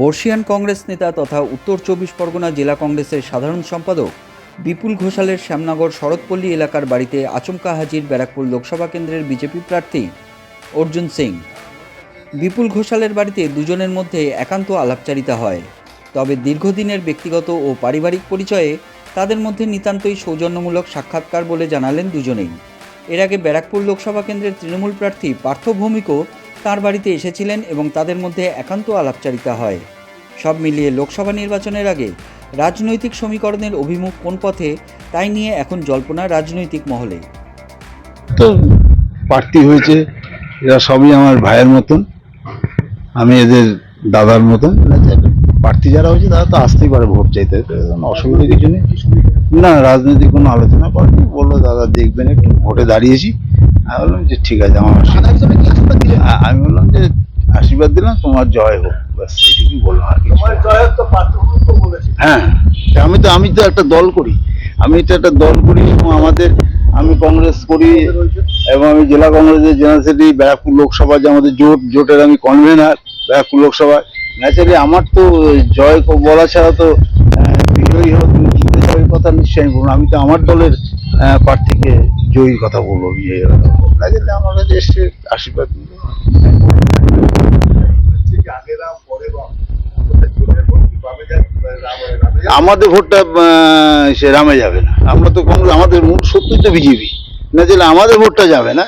বর্ষিয়ান কংগ্রেস নেতা তথা উত্তর চব্বিশ পরগনা জেলা কংগ্রেসের সাধারণ সম্পাদক বিপুল ঘোষালের শ্যামনগর শরৎপল্লী এলাকার বাড়িতে আচমকা হাজির ব্যারাকপুর লোকসভা কেন্দ্রের বিজেপি প্রার্থী অর্জুন সিং। বিপুল ঘোষালের বাড়িতে দুজনের মধ্যে একান্ত আলাপচারিতা হয়। তবে দীর্ঘদিনের ব্যক্তিগত ও পারিবারিক পরিচয়ে তাদের মধ্যে নিতান্তই সৌজন্যমূলক সাক্ষাৎকার বলে জানালেন দুজনেই। এর আগে ব্যারাকপুর লোকসভা কেন্দ্রের তৃণমূল প্রার্থী পার্থ ভৌমিকও তার বাড়িতে এসেছিলেন এবং তাদের মধ্যে একান্ত আলাপচারিতা হয়। সব মিলিয়ে লোকসভা নির্বাচনের আগে রাজনৈতিক সমীকরণের অভিমুখ কোন পথে, তাই নিয়ে এখন জল্পনা রাজনৈতিক মহলে। তো প্রার্থী হয়েছে, এরা সবই আমার ভাইয়ের মতন, আমি এদের দাদার মতন। প্রার্থী যারা হয়েছে, তারা তো আসতেই পারে ভোট চাইতে অসুবিধা কিছু নেই। না, রাজনৈতিক কোনো আলোচনা করেনি, বলল, দাদা, দেখবেন একটু, ভোটে দাঁড়িয়েছি। আমি বললাম যে ঠিক আছে আমার আশীর্বাদ- আ- আমি বললাম যে আশীর্বাদ দিলাম তোমার জয় হোক ব্যাস এইটুকুই বললাম আর কিছু হ্যাঁ আমি তো আমি তো একটা দল করি। আমি তো একটা দল করি এবং আমাদের আমি কংগ্রেস করি এবং আমি জেলা কংগ্রেসের জেনারেল সেক্রেটারি ব্যারাকপুর লোকসভা যে আমাদের জোট জোটের আমি কনভেনার ব্যারাকপুর লোকসভায়। ন্যাচারালি আমার তো জয় বলা ছাড়া তো বিজয়ী হোক জিতে যাওয়ার কথা নিশ্চয়ই আমি বলব আমি তো আমার দলের প্রার্থীকে জয়ীর কথা বলব বিজয়ীর কথা বলব। ন্যাচারালি আমার কাছে এসে আশীর্বাদ দিবে। আমাদের ভোটটা সে রামে যাবে না। আমরা তো কংগ্রেস আমাদের মূল শত্রুই তো বিজেপি। না দিলে আমাদের ভোটটা যাবে না।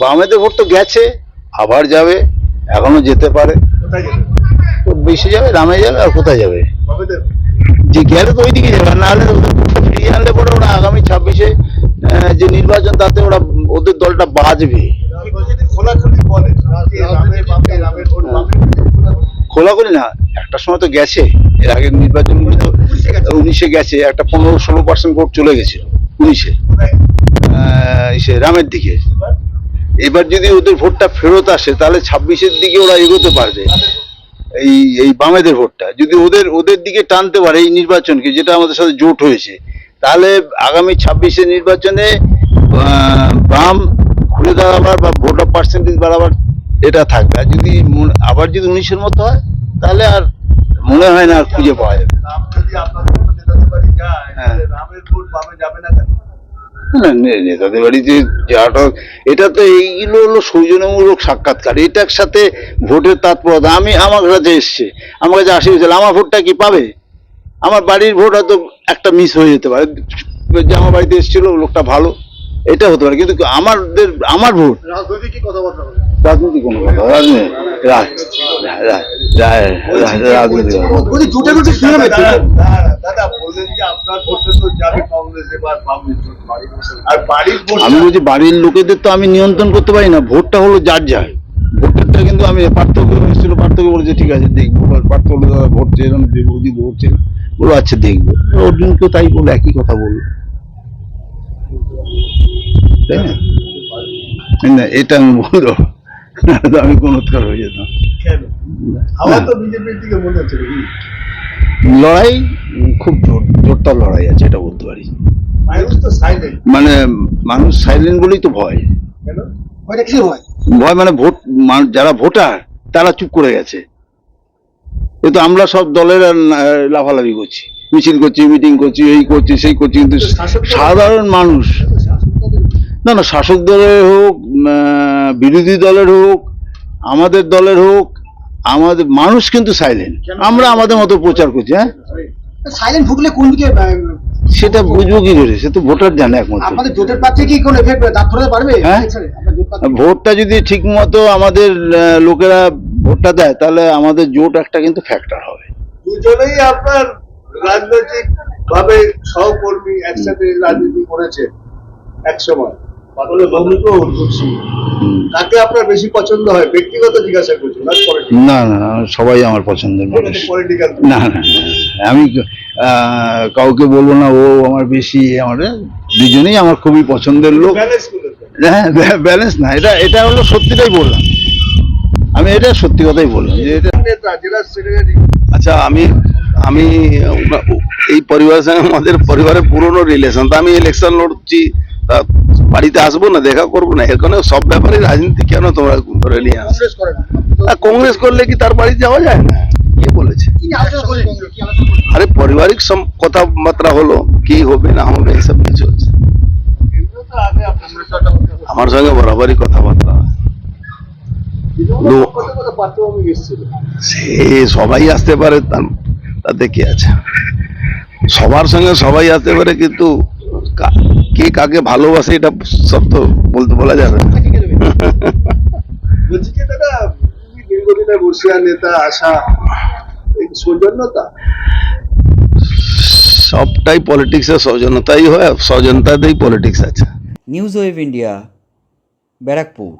বামেদের ভোট তো গেছে আবার যাবে এখনও যেতে পারে। বেশি যাবে রামে যাবে আর কোথায় যাবে? যে গেলে তো ওইদিকে যাবে না হলে ফিরিয়ে আনলে পরে ওরা আগামী ছাব্বিশে যে নির্বাচন, তাতে ওরা ওদের দলটা বাজবে। খোলা করি না, একটা সময় তো গেছে। এর আগে নির্বাচন তো উনিশে গেছে, একটা পনেরো ষোলো পার্সেন্ট ভোট চলে গেছে, উনিশে। সে রামের দিকে। এবার যদি ওদের ভোটটা ফেরত আসে, তাহলে ছাব্বিশের দিকে ওরা এগোতে পারবে। এই এই বামেদের ভোটটা। যদি ওদের ওদের দিকে টানতে পারে এই নির্বাচনকে, যেটা আমাদের সাথে জোট হয়েছে তাহলে আগামী ছাব্বিশের নির্বাচনে বাম ঘুরে দাঁড়াবার বা ভোটার পার্সেন্টেজ বাড়াবার এটা থাকবে। আর যদি আবার যদি উনিশের মতো হয় তাহলে আর মনে হয় না আর খুঁজে পাওয়া যাবে। হ্যাঁ। না, নে- নেতাদের বাড়িতে যাওয়াটা এটা তো এইগুলো হলো সৌজন্যমূলক সাক্ষাৎকার। এটার সাথে ভোটের তাৎপর্য আমি আমার কাছে এসছে। আমার কাছে আসি আমার ভোটটা কি পাবে? আমার বাড়ির ভোট হয়তো একটা মিস হয়ে যেতে পারে। যে আমার বাড়িতে এসেছিল লোকটা ভালো এটা হতে পারে। কিন্তু আমাদের আমার ভোট। রাজনীতি কোনো কথা আমি বলছি বাড়ির লোকেদের তো আমি নিয়ন্ত্রণ করতে পারি না। ভোটটা হলো যার যার। ভোটেরটা কিন্তু আমি পার্থক্য এসেছিল পার্থক্য বলেছে ঠিক আছে দেখব। পার্থ বলে দাদা ভোট চেয়েলাম বৌদি ভোট চেয়েলাম বলো আচ্ছা দেখব। অর্জুনকেও তাই বলে একই কথা বলল। তাই না? না এটা আমি বলব। আমি কোন উৎকার হয়ে যেতাম? লড়াই খুব জোর জোরদার লড়াই আছে এটা বলতে পারি। মানুষ সাইলেন্ট মানে মানুষ সাইলেন্ট বলেই তো ভয়। ভয় মানে ভোট যারা ভোটার তারা চুপ করে গেছে। কিন্তু আমরা সব দলের লাফালাফি করছি। মিছিল করছি মিটিং করছি এই করছি সেই করছি কিন্তু সাধারণ মানুষ না না শাসক দলের হোক বিরোধী দলের হোক আমাদের দলের হোক আমাদের মানুষ কিন্তু সাইলেন্ট আমরা আমাদের মতো প্রচার করছি হ্যাঁ? সাইলেন্ট ভুগলে কোন দিকে সেটা বুঝব কি করে? সে তো ভোটার জানে একমাত্র। আপনাদের জোটের প্রার্থী কি কোন এফেক্ট দাঁত পারবে? হ্যাঁ? ভোটটা যদি ঠিক মতো আমাদের লোকেরা ভোটটা দেয় তাহলে আমাদের জোট একটা কিন্তু ফ্যাক্টর হবে। দুজনেই আপনার রাজনৈতিক ভাবে সহকর্মী একসাথে রাজনীতি করেছে এক সময় পাতলে ভৌমিক ও অর্জুন সিং। কাকে আপনার বেশি পছন্দ হয়? ব্যক্তিগত জিজ্ঞাসা করছি না না না না, সবাই আমার পছন্দের মানুষ। না না না, আমি আহ, কাউকে বলব না ও আমার বেশি আমার দুজনেই আমার খুবই পছন্দের লোক। ব্যালেন্স হ্যাঁ ব্যালেন্স না এটা এটা হলো সত্যিটাই বললাম। আমি এটা সত্যি কথাই বললাম যে এটা আচ্ছা আমি আমি এই পরিবারের সঙ্গে আমাদের পরিবারের পুরনো রিলেশন তো আমি ইলেকশন লড়ছি তা বাড়িতে আসব না দেখা করব না এখানে সব ব্যাপারে রাজনীতি কেন তোমরা ধরে নিয়ে আসো? কংগ্রেস করেন আর কংগ্রেস করলে কি তার বাড়ি যাওয়া যায় না? কে বলেছে? আরে পারিবারিক কথাবার্তা হলো কি হবে না হবে এসব নিয়ে চলছে এগুলো তো আগে আপনার আমার সঙ্গে বরাবরই কথাবার্তা সে সবাই আসতে পারে তাতে কি আছে? সবার সঙ্গে সবাই আসতে পারে কিন্তু কে কাকে ভালোবাসে এটা সব তো বলতে বলা যাবে না। কে দেবে বলছি যে দাদা দীর্ঘদিনের বর্ষিয়া নেতা আসা সৌজন্যতা? সবটাই পলিটিক্সের সৌজন্যতাই হয় সৌজন্যতাতেই পলিটিক্স আছে। News wave India Barrackpore